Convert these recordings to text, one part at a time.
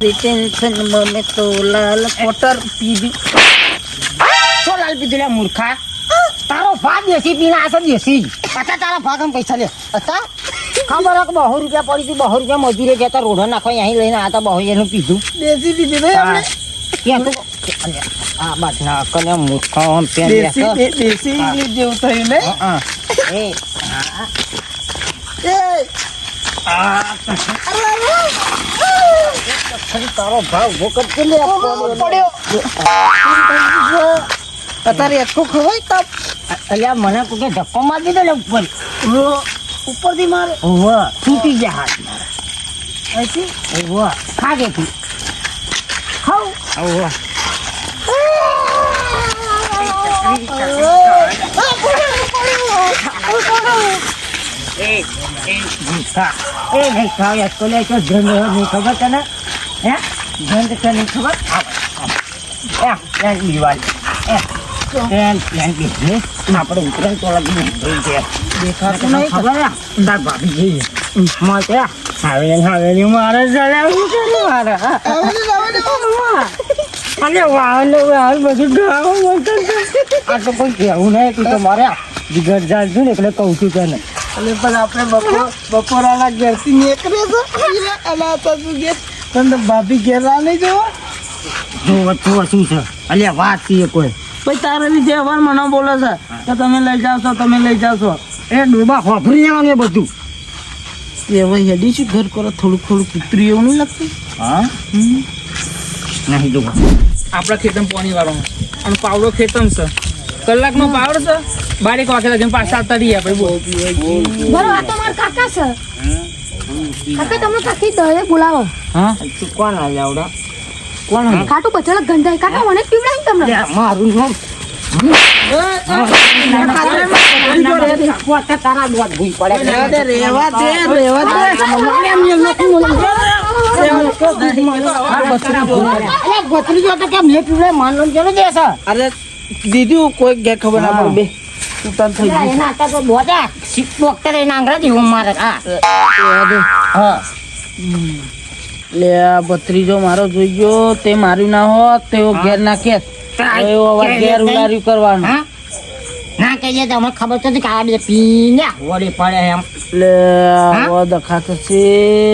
ટેન્શનમાં મેં તો લાલ પોટર પીધું શું લાલ પીધું લે મૂર્ખા તારો ભાગ દેશી પીના આસો દેશી પાછા તારા ભાગ આમ પૈસા લે અચ્છા ખબર હે કે બહુ રૂપિયા પડી હતી બહુ રૂપિયા મજૂરે ગયા તા રોડો નાખો અહીં લઈને આ તો બહુ એનું પીધું દેશી પીધી નહીં આપણે ત્યાં તો અલ્યા, આ બાદ ના કને મૂર્ખા આમ પેન દેશી દે- દેશી ઇંગ્લિશ જેવું થયું ને એ એ ખરી તારો ભાવ ઊભો કરજે લે પડ્યો અત્યારે એટલું ખવાય તપ અલ્યા મને કોઈ ધક્કો મારી દીધો લે ઉપર. ઉપરથી મારે. ઓવ તૂટી ગયા હાથ મારા. અહીંથી ઓવ ખા ગે તું ખાવ ઓવ એ એ ભૂખા એ નહીં ખાવ યાર તો લે નહીં ખબર તને? હે? ધન છે નહીં ખબર? આપણે ઉતરણ તો લગી ખબર ભાભી જઈએ મારે મારે ચલાવવું છે ને મારે અરે વાહ ને બધું ગાવ આ તો કોઈ કહેવું નહીં તું તો મારે જાલ ને એટલે કહું છું તને. એટલે પણ આપણે બપોર બપોરાના ઘરથી નીકળે છે. અને આ તો શું કે તને ભાભી ઘેર નહીં જવા. જો વચ્ચે શું છે. અલ્યા વાત છે કોઈ. ભાઈ તારા લીધે અવાર મને બોલે છે કે તમે લઈ જાવ છો તમે લઈ જાવ છો. એ ડોબા હોફરી આવે એ બધું. એ હવે હેડી છું ઘર કરો થોડુંક થોડુંક કૂતરી એવું નહીં લાગતું. હા? નહીં જો આપણા ખેતમ પાણી વાળો અને પાવડો ખેતમ છે. કલાકનો પાવર છે? બારીક વાગે જેમ પાછા આવતા રહીએ આપણે બોલ. બરો આ તો મારા કાકા છે. કાકા તમે કાકી દરે બોલાવો. હા? તું કોણ આ લાવડા કોણ ખાટું પચળક ગંધાય. કાકા મને પીવડાવી તમને. મારું નામ. પોતે તારા દોત ભૂઈ પડે રેવા દે રેવા દે રેવા દે અરે દીદી કોઈ ઘેર ખબર ના પડે. બે તું થઈ ગયું. એના તો બોટા ડોક્ટર એના આંગળા હું મારે. હા. હા. લે આ ભત્રીજો મારો જોઈ ગયો તે માર્યું ના હોત તેઓ ઘેર ના કેત એવો અવાજ ઘેર ઉડાર્યું કરવાનું. હા. ના કહીએ તો અમને ખબર તો કે આ બે પીને વળી પડે એમ. લે હા? આવો છે.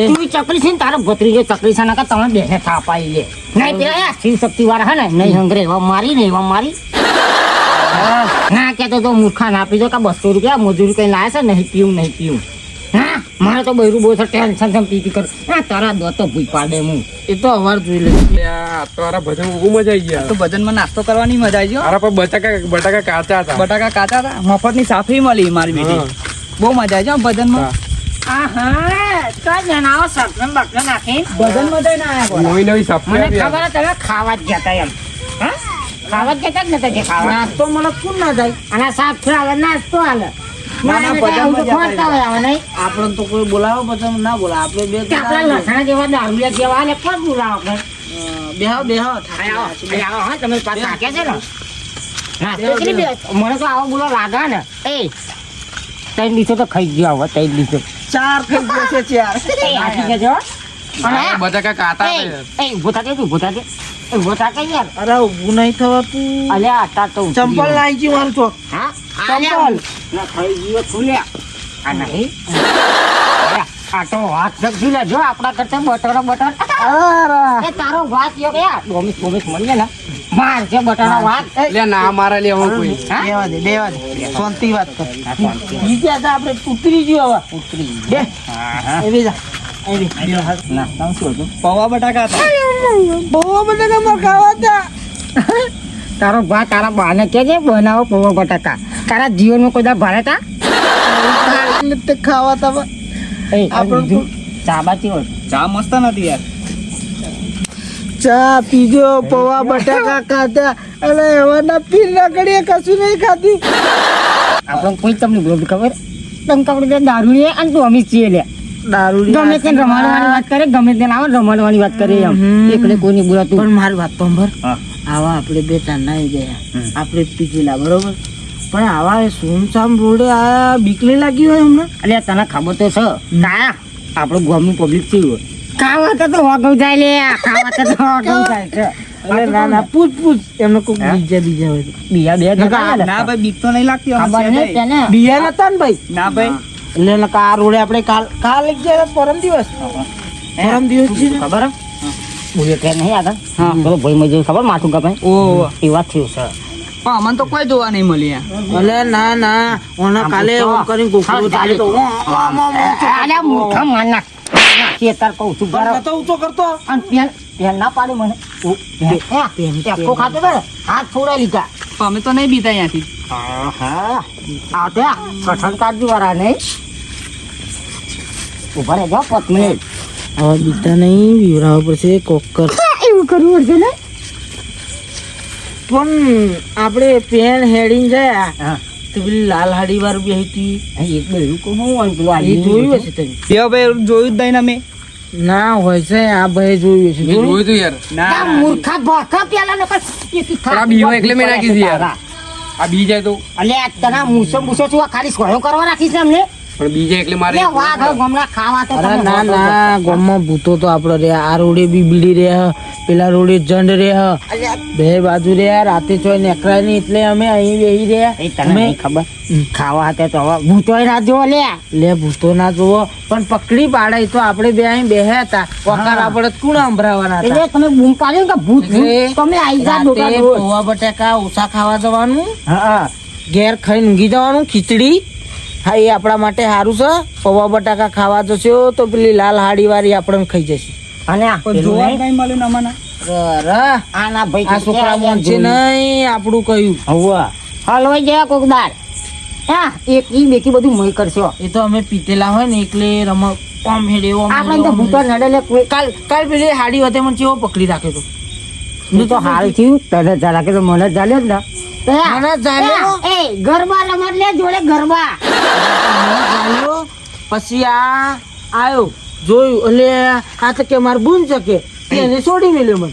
તું ચકરી છે ને તારો ભત્રીજો ચકરી છે ને કે તમે બેને થાપાઈ લે નહીં પેલા શિવ શક્તિ વાળા હે ને નહીં હંગરે એવા મારી ને એવા મારી. ના કહેતો તો મૂર્ખા ના પીજો કે બસો રૂપિયા મજૂરી કઈ લાવે છે નહીં પીવું નહીં પીવું. મારે તો બૈરું બહુ ટેન્શન છે પી પી કર. આ તારા દો તો ભૂઈ પાડે હું. એ તો અવાર જોઈ લે તારા ભજન બહુ મજા આવી ગયા. તો ભજનમાં નાસ્તો કરવાની મજા આવી ગયો તારા પર બટાકા બટાકા કાચા હતા. બટાકા કાચા હતા. મફતની સાફી મળી મારી બેટી. બહુ મજા આવી ગયો ભજનમાં ખાવા જ જતા એમ. હા? ખાવા જ જતા જ નતા જે ખાવા? નાસ્તો મને કોણ ના જાય? અને સાત આવે નાસ્તો હાલે. આપણે તો કોઈ બોલાવો પછી ના બોલાવે. આપણે બે કે લસણા જેવા દારૂડિયા જેવા ને કોણ બોલાવો આપણે. બેહો બેહો. તમે પાછા છે ને. મને તો આવો બોલો લાગે ને. એ ત્રણ દિવસો તો ખાઈ ગયો હવે ત્રણ દિવસો. ચાર થઈ ગયો છે ચાર. એ કે જો એ થાકે તું થાકે એ થાકે યાર? અરે ઊભું નહીં થવાતું. અલ્યા આટા તો ચંપલ ગયો. ગયું મારું ચોક હા? ચંપલ ના થઈ ગયો ખુલ્યા આ નહીં. આ તો વાત જગજી લે જો આપણા કરતા બટરો બટર અરે એ તારો વાત યો કે ડોમિસ ડોમિસ મળીએ ને માર છે બટરો વાત લે ના અમારે લે હું? કોઈ દેવા દે દેવા દે શાંતિ વાત કર. બીજા તો આપણે ઉતરી ગયું હવે. ઉતરી બે. હા હા. એવી જા નામ પૌવા બટાકા બહુ ખાવા તારો ભા તારા બાને કે બનાવો પૌવા બટાકા. તારા જીવનમાં કોઈ દા ભરે તા? એટલે તે ખાવા હતા એ ચા બાતી હોય? ચા મસ્ત નથી યાર. ચા પીજો પૌવા બટાકા ખાતા અને એવાના પીર રગડીએ કશું નહીં ખાતી આપણે કોઈ તમને બોલ ખબર? તમે કપડે દારૂ અને તું અમી છીએ લે. દારૂ ગમે તે રમાડવાની વાત કરે ગમે તે આવે રમાડવાની વાત કરે એમ. એકલે કોઈની બોલાતું. પણ મારી વાત તો આવા આપણે બે તાર નાઈ ગયા. આપણે આપણે પીધેલા બરોબર? પણ આવા સુમસામ રોડે આ બીક નહીં લાગી હોય હમણાં? અલ્યા તને ખબર તો છે. ના. આપણું ગામનું પબ્લિક થયું હોય? કાવા તો તો હોગવ જાય લે કાવા તો વાગવ જાય છે. અરે ના ના. પૂછ પૂછ. એમને કોઈ બીજા બીજા હોય બીજા બે ના, ના ભાઈ બીક તો નહીં લાગતી ખબર નહીં. બીજા નતા ને ભાઈ? ના ભાઈ. એટલે આ રોડે આપણે કાલ કાલ ગયા પરમ દિવસ. પરમ દિવસ છે ખબર? હે? બોલે કે નહીં આગળ હા. પેલો ભાઈ મજૂર ખબર માથું કપાય એ વાત થયું છે પણ અમને તો કોઈ જોવા નહીં મળી અલે ના ના. ઓના કાલે ઓમ કરીને ગોખરો ચાલે. તો ઓમ, ઓમ, ઓમ, ઓમ. અલ્યા મૂર્ખા માર નાખ. તાર કહું છું બરાબર. તો ઉતો કરતો? અને પેન પેન ના પાડી મને. ઓ, પેન, હે, ટેપકો ખાતો હતો હાથ છોડાઈ લીધા. પણ અમે તો નહીં બીતા અહીંયાથી. આહા. આ તે કઠણ કાઢજો વાળા નહીં ઊભા રહેજો પાંચ મિનિટ. હવે બીતા નહીં વિવરાવા પડશે કોકર એવું કરવું પડશે ને? પણ આપણે પેન હેડીને જાય હા. તો પેલી લાલ હાડી વાર બી હતી એક બે એવું કોણ હોય પેલું એ જોયું હશે તમે બે ભાઈ જોયું જ નહીં અમે. ના હોય છે આ ભાઈ જોયું હશે. જોયું? તો યાર. ના મૂર્ખા ભાખા પેલા લોકો. આ બીવો એટલે મેં નાખી છે યાર. આ બી જાય તો. અલ્યા તના મૂસો મૂસો છું આ ખાલી સોયો કરવા રાખીશ ને અમને? પણ બીજા એટલે મારે અરે ના ના ગામમાં ભૂતો તો આપડે રે આ રોડે બી બીડી રે પેલા રોડે જંડ રે બે બાજુ રે રાતે ચોય નેકરાય નહીં એટલે અમે અહીં બેહી રે. એ તને અમે- નહીં ખબર? ખાવા હતા તો હવે ભૂતો ના જો લે. લે ભૂતો ના જોવો પણ પકડી પાડે તો આપણે બે અહીં બે હતા. વકાર આપણે કોણ સંભળાવાના હતા? એટલે તમે બૂમ પાડ્યો કે ભૂત તમે આઈ જા ડોકા બટેકા ઓછા ખાવા જવાનું હા. ઘેર ખાઈને ઊંઘી જવાનું ખીચડી. હા એ આપણા માટે સારું છે. પૌવા બટાકા ખાવા જશો તો પેલી લાલ હાડી વાળી આપણને ખાઈ જશે. અને આ પણ પેલું જોવા નહીં? નહીં મળ્યું અમને આના ભાઈ આ છોકરા મોન નહીં આપણું કહ્યું હવા. હલવાઈ ગયા કોક દાળ. હા એક ઈ બેકી બધું મય કરશો. એ તો અમે પીતેલા હોય ને એટલે રમ ઓમ હેડે ઓમ આપણે તો ભૂતર ભૂતો હેડે. નડે લે કોઈ કાલ કાલ પેલી હાડી વતે મને ચેવો પકડી રાખ્યો તો? હું તો હાલ થયું. તને જરા કે તો મને ચાલ્યો જ ને. મને ચાલ્યો? એ ગરબા રમત લે જોડે ગરબા. પછી આ આયો જોયું એટલે આ તો કે મારે બૂન છે કે એને છોડી મેલ્યો મને.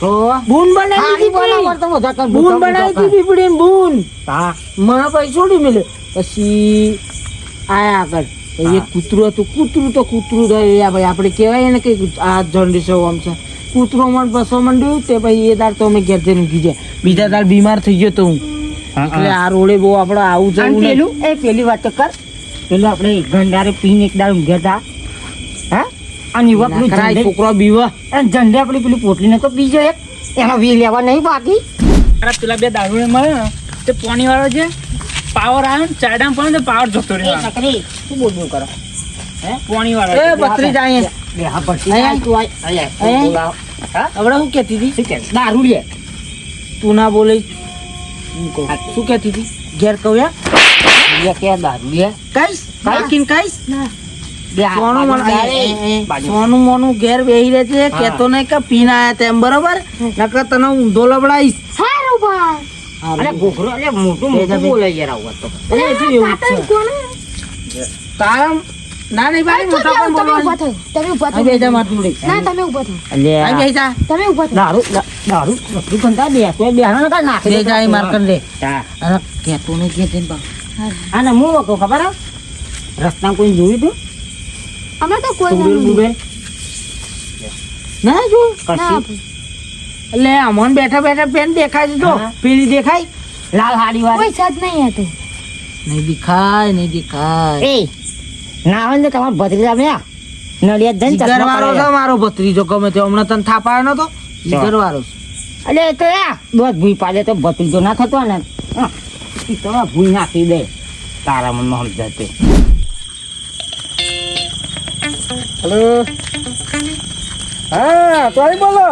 તો બૂન બનાવી કર, બૂન બનાવી હતી બૂન. હા. મને પછી છોડી મેલ્યો. પછી આયા આગળ. એ એક કૂતરું હતું કૂતરું તો કૂતરું તો એ ભાઈ આપણે કહેવાય ને કે આ જંડીસો આમ છે. કૂતરો મને બસો મંડ્યું તે પછી એ દાડ તો અમે ઘેર જઈને ગયા. બીજા દાડ બીમાર થઈ ગયો તો હું. એટલે આ રોડે બહુ આપણે આવું જવું નહીં. પેલું એ પેલી વાત કર. પેલું આપણે ગંડારે પીને એક દાળ ઊંઘ્યા હતા હા? અને પેલું નખરા છોકરો બીવા. એ જંડે આપણી પેલી પોટલીને તો બીજો એક. એનો વી લેવા નહીં બાકી પેલા બે દારૂ મળે ને તે પોણી વાળો છે પાવર આવ્યો ને ડામ પડે પાવર જતો રહ્યો નકરી શું બોલવું કરો. પોણી વાળો એ બત્રીસ અહીંયા. બે હા આય આય હવે હું? કહેતી હતી? દારૂ લે. તું ના બોલે. શું કહેતી હતી? ઘેર કહું યા? લે કે દારૂ લે? કઈશ? બાઈકીન કઈશ? સોનું. સોનું મોનું ઘેર બેહી રહે છે કેતો નહીં કે પીન આયા તેમ બરોબર? નકર તને ઊંધો લબડાઈશ. સારું ભાઈ. અરે ગોખરો અરે મોટું મોટું. બોલે યાર આવું તો. એટલે ના નહીં મોટા પણ તમે ઊભા થાઓ તમે ઊભા થાઓ ના તમે ઊભા થાઓ અલે આ બે તમે ઊભા થાઓ દારૂ દારૂ બધું ગંદા બે તો બે કા નાખી દે જા માર કર દે. હા. અરે કેતો નહીં કે તેન બા આને હું કહું ખબર હે? રસ્તામાં કોઈ જોયું તું? અમે તો કોઈ ટુબેલ ના બુબેલ ના જો ના એટલે અમોન બેઠા બેઠા પેન દેખાય છે જો. પેલી દેખાય? લાલ હાડી વાળી કોઈ સાથ નહીં હતું. નહીં દેખાય નહીં દેખાય. એ ના હોય ને તો તમારા ભત્રીજા મેં નડિયાદ જઈને ચશ્મા જીગર વાળો મારો ભત્રીજો ગમે તે. હમણાં તને થાપાયો નતો? જીગર વાળો છે. અલે એ તો યા દોધ ભૂઈ પાડે તો ભત્રીજો ના થતો ને. ઈ તો ભૂઈ નાખી દે. તારા મનમાં સમજાતે હલો. હા તો બોલો.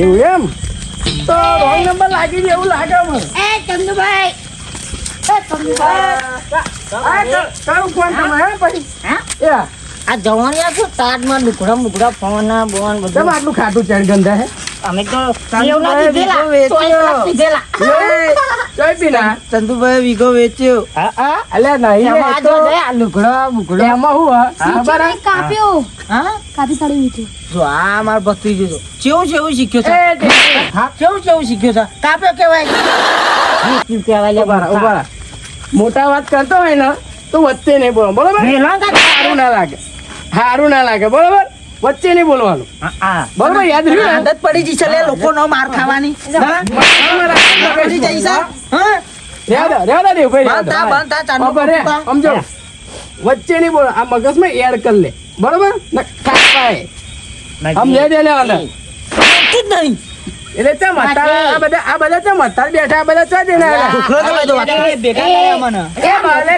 એવું એમ? તો રોંગ નંબર લાગી ગયો એવું લાગે મને એ ચંદુભાઈ આ જવાની હે કાપી પાડી મીઠું જો આ માર ભત્રીજો છે કેવું કેવું શીખ્યો છે કેવું ચેવું શીખ્યો છે કાપ્યો કેવાય રૂપિયા ઊભા. મોટા વાત કરતો હોય ને તો વચ્ચે નહીં બોલો બરોબર? સારું ના લાગે. સારું ના લાગે બરોબર? વચ્ચે નહીં બોલવાનું. બરોબર યાદ રહ્યું આદત પડી જઈ છે લોકો લોકોનો માર ખાવાની. વચ્ચે નહીં બોલો આ મગજમાં એડ કરી લે. બરોબર? ને. સમજાય દે. લેવાના નહીં. એટલે ચમ આ બધા આ બધા ચમ અત્યારે બેઠા આ બધા ચા જઈને આવ્યા? છોકરો તો બધો વાત. કરે. ભેગા મને. એ બાલે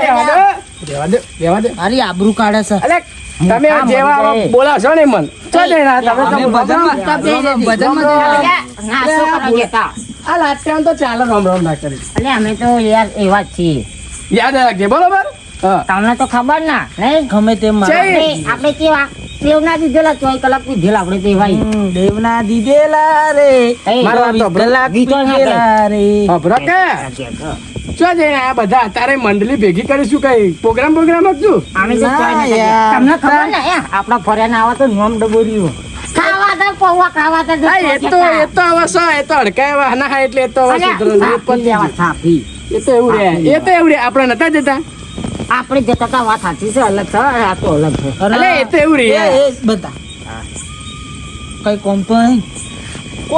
રેવા દે. રેવા દે મારી આબરૂ કાઢે છે. અલે તમે જેવા બોલાશો ને મન ચા જઈને આવ્યા? તમે ભજન જતા. આ લાટકામ તો ચાલે રામ રામ ના કરી. અલે અમે તો યાર એવા જ છીએ. યાદ રાખજે બરોબર? હા. તમને તો ખબર ના નહીં? ગમે તેમ આપણે કેવા? દેવના દીધેલા ચોવીસ કલાક પીધેલા આપણે તે ભાઈ. દેવના દીધેલા રે. મારો તો કલાક પીધેલા રે. અભરા કે ચો જે આ બધા અત્યારે મંડળી ભેગી કરીશું કઈ? પ્રોગ્રામ પ્રોગ્રામ આપશું અમે ચોય તમને ખબર ને. આપણા ફર્યા ના આવે તો નોમ ડબોરીઓ ખાવા તો પૌવા ખાવા તો હા એ તો હવે તો અડકાય ના હા એટલે એ તો હવે અલ્યા, સુધરેલું. એ થાપી પતી લેવા, ગયું. થાપી. એ તો એવું રે એ તો એવું રે આપણે નતા જતા? આપણે જતા તા વાત સાચી છે અલગ છે આ તો અલગ છે. અરે એ તો એવું રે એ, બધા. કઈ કોમ તો નહીં.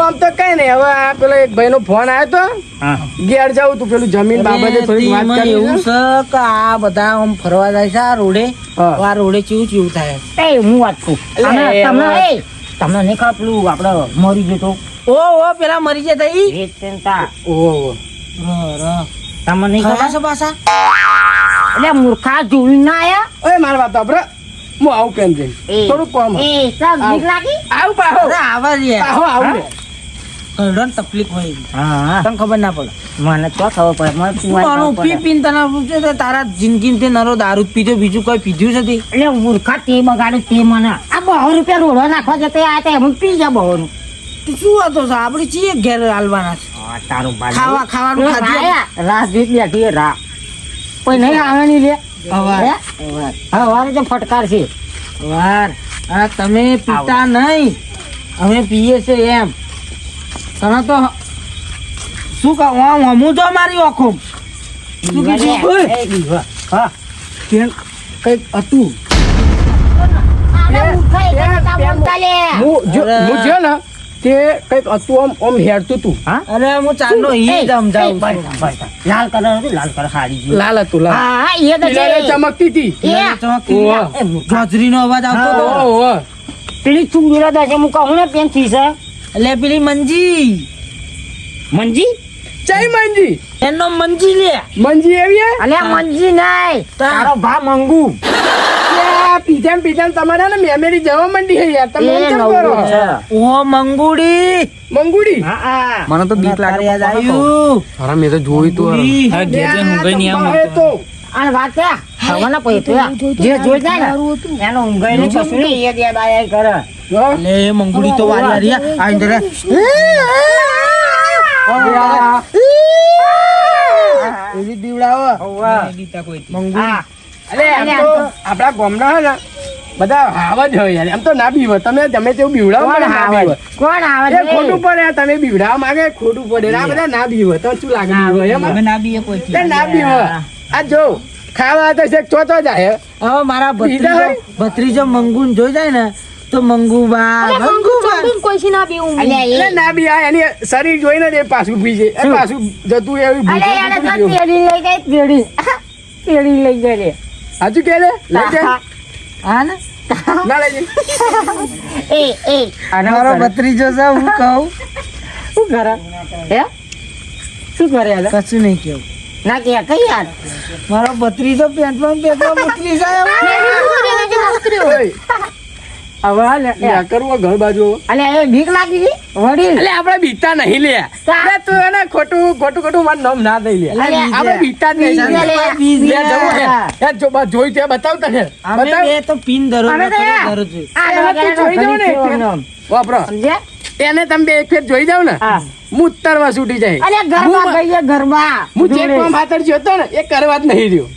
આમ તો કઈ નહીં. હવે આ પેલો એક ભાઈ નો ફોન આવ્યો તો ઘેર જાઉં તું પેલું જમીન બાબતે થોડી વાત કરી એવું છે કે આ બધા આમ ફરવા જાય છે આ રોડે આ રોડે ચીવું ચીવું થાય. એ હું વાત કહું એ તમને એ તમને નહીં ખબર પેલું આપણે મરી જતો ઓ ઓ પેલા મરી જતા ઈ? એ ચિંતા. ઓ ર, ર. તમને નહીં ખબર? છે પાછા? એટલે મૂર્ખા જોઈ ના આયા? ઓય મારા વાત આપણે હું આવું કેમ જઈ થોડું કોમ એ સબ બીક લાગી? આવું પાહો. અરે આવા જ યાર. આવું. રે ઘરડાને તકલીફ હોય હા તને ખબર ના પડે. મને તો ખબર પડે મને પીવાની પી. પીને તને પૂછે તો તારા જિંદગી તે નરો દારૂ પીજો પીધો બીજું કોઈ પીધું છે તે? એટલે મૂર્ખા તે બગાડ્યું તે મને. આ બહુ રૂપિયા રોડો નાખવા તે આ તે હું પી જા બહુ તું શું હતો છે આપણે ચીએ ઘેર હાલવાના છે. તારું ખાવા ખાવાનું ખાધું રાસ જીત બેઠી રા કોઈ નહીં આવવાની લે. અવાર. હે? તો ફટકાર છે. વાર આ તમે પીતા નહીં. અમે પીએ છે એમ. તને તો શું કહું આમ હમું તો મારી ઓખો શું કીધું? હા. કંઈક હતું. હું. હું જો ને તે કંઈક હતું આમ આમ હેરતું તું હા? અરે હું ચાંદનો ઈ જ સમજાવું. લાલ કલર હતું લાલ કલર હારી લાલ હતું લાલ હા એ તો ચમકતી હતી એ, ચમકતી. એ મૂર્ખા. અવાજ આવતો હતો. પેલી ચુંગીરા દસે હું કહું ને પેનથી છે એટલે પેલી મંજી મંજી જય મંજી એનો મંજી લે. મંજી એવી અને અલ્યા મંજી નહીં. તા. તારો ભા મંગુ. પીધેમ પીધા ને પીધા ને તમારે ને મેમેરી જવા માંડી છે યાર. તમે કેમ કરો? ઓ મંગુડી. મંગુડી? હા હા. મને તો તારે યાદ આયુ અરે મેં તો જોયું મંગુડી. હા જઈને ઊંઘાઈ નહીં આવું એ તો. અને વાત કે હવાના ના પડી પેલા જે જોઈ જાય ને એનો ઊંઘાઈ નું કશું નહીં એ યાદ આયા કરે. લે મંગુડી તો વારી આ યા. એવી દીવડાવો કોઈ આપણા ગામના હે ને બધા હાવ જ હોય યાર. એમ તો ના બીવો. તમે તમે તેવું બીવડાવો કોણ પણ ના કોણ આવે ખોટું પડે તમે બીવડાવવા માંગે ખોટું પડે. આ બધા ના બીવો. તો શું લાગે બીવો? એમ? અમે ના બીએ કોઈ તે ના બીવો. આ જો ખાવા તો છે ચોથો જાય. હવે મારા ભત્રીજો ભત્રીજો મંગુન જોઈ જાય ને તો મંગુબા મંગુબા કોઈ ના પીવું અલ્યા એટલે ના બી આ એની શરીર જોઈને જ પાછું પી જાય એ પાછું જતું એવું અલ્યા એને તો તેડી લઈ ગઈ તેડી. તેડી લઈ ગઈ રે હાચું કે લે? લઈ જાય? હા. ને? ના લઈ એ એ. અને મારો બત્રીજો ભત્રીજો છે હું કહું. શું કરે? હે? શું કરે અલ્યા? કશું નહીં કેવું. ના કે કઈ યાર? મારો ભત્રીજો પેન્ટમાં પેન્ટમાં ઉતરી જાય ઓય, હવે હાલે ઘર બાજુ અલ્યા એ ભીખ લાગી વડીલ. એટલે આપણે બીતા નહીં લે. અરે તું એને ખોટું ખોટું ખોટું મારું નામ ના દઈ લે. આપણે બીતા નહીં. લે. લે, જવું છે. એ જો બા જોઈ તે બતાવ તને. બતાવ. તો પીન. આ તો જોઈ ને. વાપરો એને તમે બે એક ફેર જોઈ જાવ ને? હા. ઉત્તરવા છૂટી જાય. અલ્યા ગરબા હું- ગઈએ ગરબા હું જે કામ હાથર જ્યો ને એ કરવા જ નહીં રહ્યો.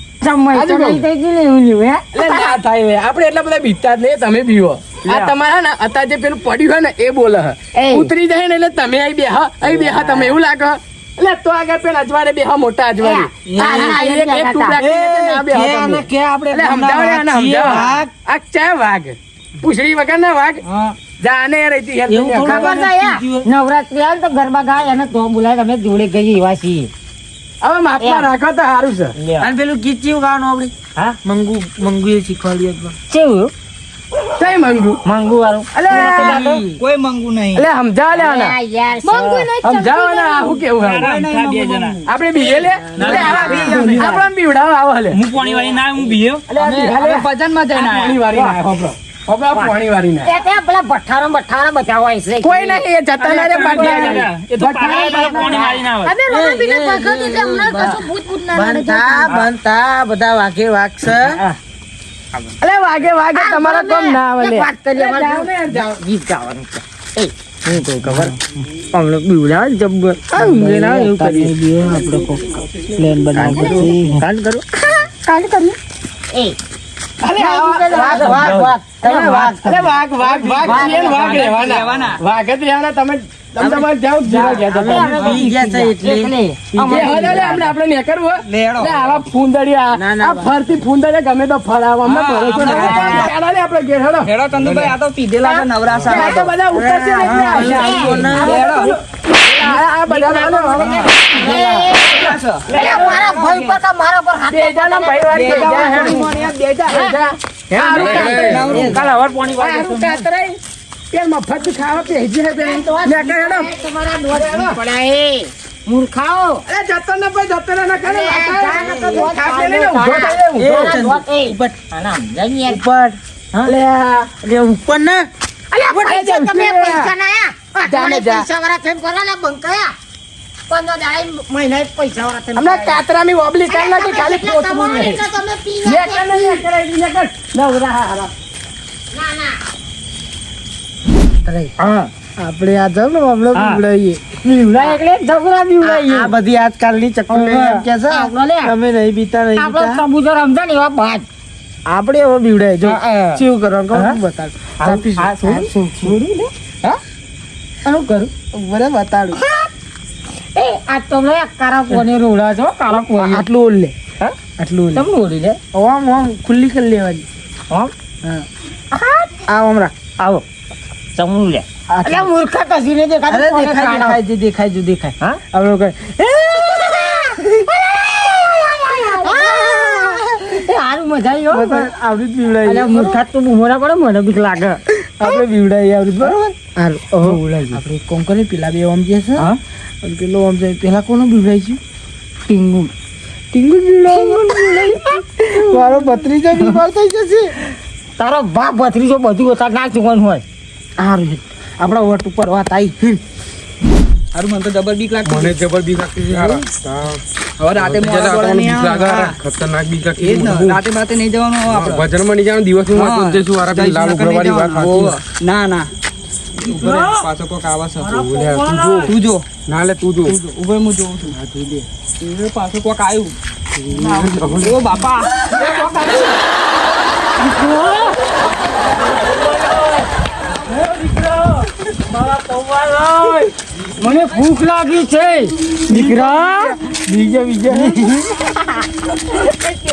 હે? એટલે ના થાય હવે આપણે એટલા બધા બીતા જ નહીં તમે બીવો આ તમારા ને અત્યારે જે પેલું પડ્યું હોય ને એ બોલે ઉતરી જાય ને એટલે તમે અહીં બેહા અહીં બેહા તમે એવું લાગે. એટલે તો આગળ પેલા અજવાળે બેહા મોટા આને વાઘ? પૂછડી વગર ના વાઘ? જાને રહેતી નવરાત્રી આવે તો ગરબા ગાય અને તો બોલાય તમે જોડે ગઈ એવા છીએ. હવે માપમાં રાખો તો સારું છે. અને પેલું ગીત ચેવું ગાવાનું આપણે? હા? મંગુ મંગુ એ શીખવાડ્યું. કેવું કઈ મંગુ મંગુ. વાળું અલે કોઈ મંગુ નહીં. અલે સમજાવ લે આના. મંગુ નહીં સમજાવ ને આ શું કેવું આપણે બીજે લે? આપણે બીવડાવ આવો હલે. હું પોણી વાળી ના હું બીયો અલે ભજનમાં જઈને પોણી વાળી ના હોભળો, આ પોણી વાળી ના. એ પેલા ભઠ્ઠારો બઠ્ઠારો બચાવો હોય છે. કોઈ નહીં એ જતા ના રે પાટિયા એ તો પાડા પાડા વાળી ના હોય અમે રોમાબીને ભગત એટલે હમણાં કશું ભૂત ભૂત ના બનતા બનતા બધા વાઘે વાઘ અલે વાગે વાગે તમારા કોમ ના આવે વાત કરી અલે જાઓ અમારે ને, જાઓ. ગીત ગાવાનું છે. એ હું કહું ખબર? અમને બીવડાવે જબ્બર. આ ઊંઘે એવું કરીએ. આપણે પ્લાન બનાવવો પડશે. કાલ કરો. કાલ કરીએ. એ વાઘ વાઘ વાઘ વાઘ વાઘ વાઘ વાઘ વાઘ વાઘ તમે તમારે જાઓ જીવા ગયા અમે બી ગયા છે એટલે. આપણે આપણે નીકળવું હો. લેડો. આવા ફૂંદડિયા, ના, ના, આ ફરતી ફૂંદડિયા ગમે તો ફરાવો. અમને ભરોસો નથી. આપણે ઘેર હેડો. હેડો ચંદુભાઈ આ તો પીધેલા છે નવરાસા આ તો બધા ઉતરશે એટલે આવશે. આ- આ બધા ના મારા ભાઈ પર મારા પર હાથ બે જણા ભાઈ વાળી બે હેડો. બે જણા, બે જણા. હારું કાતરાઈ. કાલ હવાર પોણી વાળી કાતરાઈ. પેલ મફત ખાવા પેજી હે મેં કહે હેડો. તમારા દોસ્ત પડ્યા મૂર્ખાઓ અરે જતો ને ભાઈ, જતો કરે, લઈને આના યાર. ઉપર અલે. ઉપર પૈસા તમે પૈસા ના આયા. જાને જા. પૈસા વાળા થઈને કરો ને બંકાયા. કાતરાની ઓબલી કાઢ નાખી, ખાલી નહીં. નવરા હારા. ના ના હા આપણે આ જમ ને હમણાં હા. બીવડાવીએ. એટલે ઝઘડા બીવડાઈએ. આ બધી આજકાલની ચકલી એમ કે છે તમે નહીં પીતા નહીં આપણે કબૂતર રમતા ને એવા બાજ. આપણે એવો બીવડાય જો શું કરવાનું કહું? બતાડ આ- શું છોડી, લે. હા? આનું કરું. બરાબર બતાડું એ, આ તમે કાળા કોને રોડા છો, કાળા કોને. આટલું ઓલ લે હા? આટલું ઓલ તમને ઓળી લે. ઓમ ઓમ ખુલ્લી કરી લેવાની ઓમ હા આ ઓમ રાખ આવો. ચમનું લે. આ મૂર્ખા નહીં દેખાતું, અરે દેખાય દેખાય દેખાય દેખાય હા? હવે કહે હારું મજા આવી હો. આવડી જ બીવડાય મૂર્ખા તો ના પડે, મને બીક લાગે. આપણે બીવડાય આવડી બરોબર હારું ઓહો આપણે એક કોમ કરીએ પેલા બે ઓમ જે છે હા? અને પેલો ઓમ જાય પેલા કોનો બીવડાય છે ટીંગુ. ટીંગુ બીવડાય મારો ભત્રીજો બીમાર થઈ જશે તારો બાપ ભત્રીજો બધું ઓછા ના ચૂકવાનું હોય આપણા વટ ઉપર વાત આવી હારું મને તો જબર બીક લાગતી મને જબર બીક લાગતી છે. હવે રાતે. ખતરનાક બીક લાગતી એ જ ને બહુ. રાતે બાતે નહીં જવાનું આપણે. ભજનમાં નહીં જવાનું, દિવસનું માં જઈશું. હારા. પેલી લાલ જઈશું, વાત સાચી. ના ના. પાછો કોક આવા છે તું જો. તું જો. ના લે તું જો. તું જો. ઊભો રહે, હું જોઉં છું. ઊભો રહે, પાછો કોક આવ્યું ઓ બાપા. મને ભૂખ લાગી છે. દીકરા બીજા બીજા.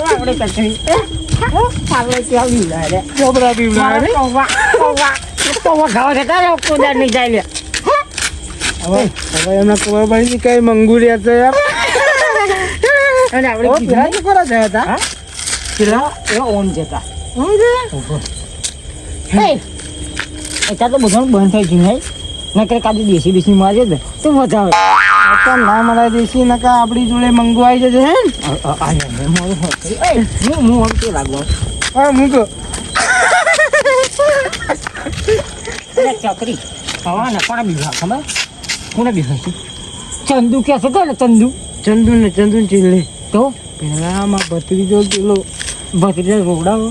આપણે કચરી આપણે કેવા બીવડા રે ચોપડા બીવડાય ને કૌવા ખાવા જતા રહો કોદાર નહીં જાય લે. હવે હવે એમને ખબર પડી કે કઈ મંગુરિયા છે અને આપણે પેલા તો ગયા હતા? પેલા એવા ઓન જતા. એ અત્યારે તો બધાનું બંધ થઈ ગયું નહીં નકર કાદી દેશી બેસી મારી દે તો મજા આવે તો ના મળે દેશી નકા આપણી જોડે મંગવાઈ જશે હે? મારું હું હું આમ કેવું લાગવા? હા મૂકો ચકરી હવા ને કોને બીજા ખબર? કોને બીજા છે ચંદુ કે છે ને ચંદુ? ચંદુ ને ચંદુ ચીલે તો? પેલામાં ભત્રીજો પેલો ભત્રીજા રોવડાવો.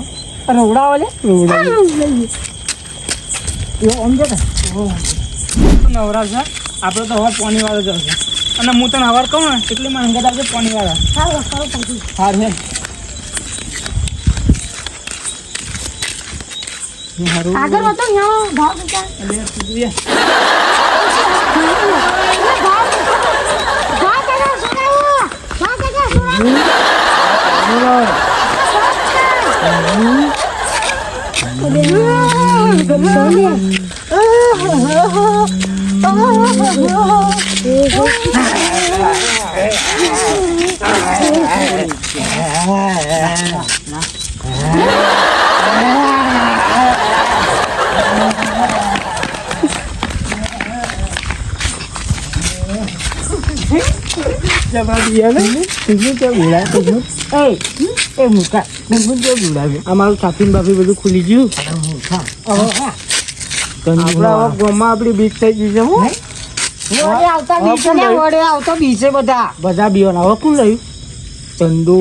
રોવડાવો લે. રોવડાવી. એવો આમ જતા નવરા છે? આપણે તો હવે પોની વાળો જશે અને હું તને હવાર કહું ને એટલી માં અંગત આવશે પોણી વાળા સારું સારું પછી હાર હે. આગળ હતો અહીંયા ભાવ. ભાવ એ એ મૂકા તું જો બોલાવે અમારું સાફીન બાફી બધું ખુલી ગયું આપણા ગામમાં આપણી બીક થઈ ગઈ છે હું. આવતા દિવસે ને વડે આવતા દિવસે બધા. બધા બીવાના હવે કોણ લયું ચંદુ.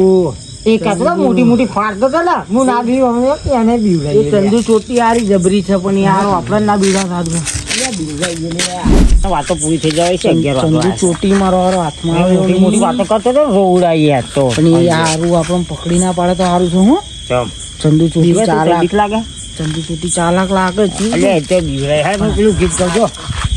એક હતો મોટી મોટી ફાટ તો ને હું ના બી અમે એને એ ચંદુ ચોટી આરી જબરી છે પણ યાર આપણે ના બીડા સાધુ વાતો પૂરી થઈ જાય છે ચંદુ ચોટી મારો હારો હાથમાં મોટી મોટી વાતો કરતો તો રોવડાઈ યાર તો. પણ એ હારું આપણને પકડી ના પાડે તો સારું છું હું. ચંદુ ચોટી બીક લાગે. ચંદુ ચોટી ચાલાક લાગે છે એટલે એ તો બીવડાય હા પણ પેલું ગીત ગાજો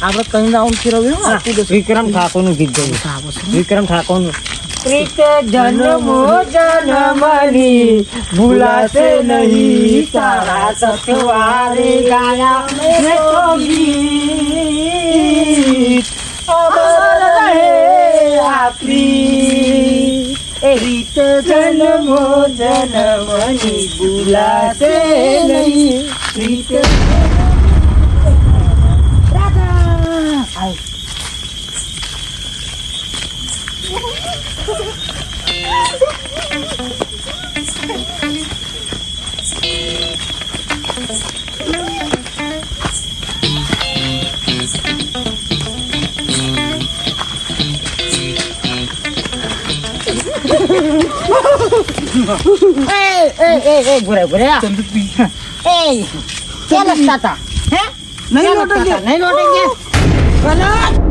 આપણે કઈ રાઉન્ડ ફેરવ્યું આખું દસ વિક્રમ ઠાકોરનું ગીત ગાયું વિક્રમ ઠાકોરનું પ્રીત જન્મો જન્મની ભૂલાશે નહીં તારા સથવારે ગાયા મેં તો ગીત. અમર રહે આપણી એ રીત જન્મો જન્મની ભૂલાશે નહીં. રીત એ ઘરે ઘરે એ ક્યાં લગતા હતા? હે? નહીં લગતા નહીં લગતા ગયા?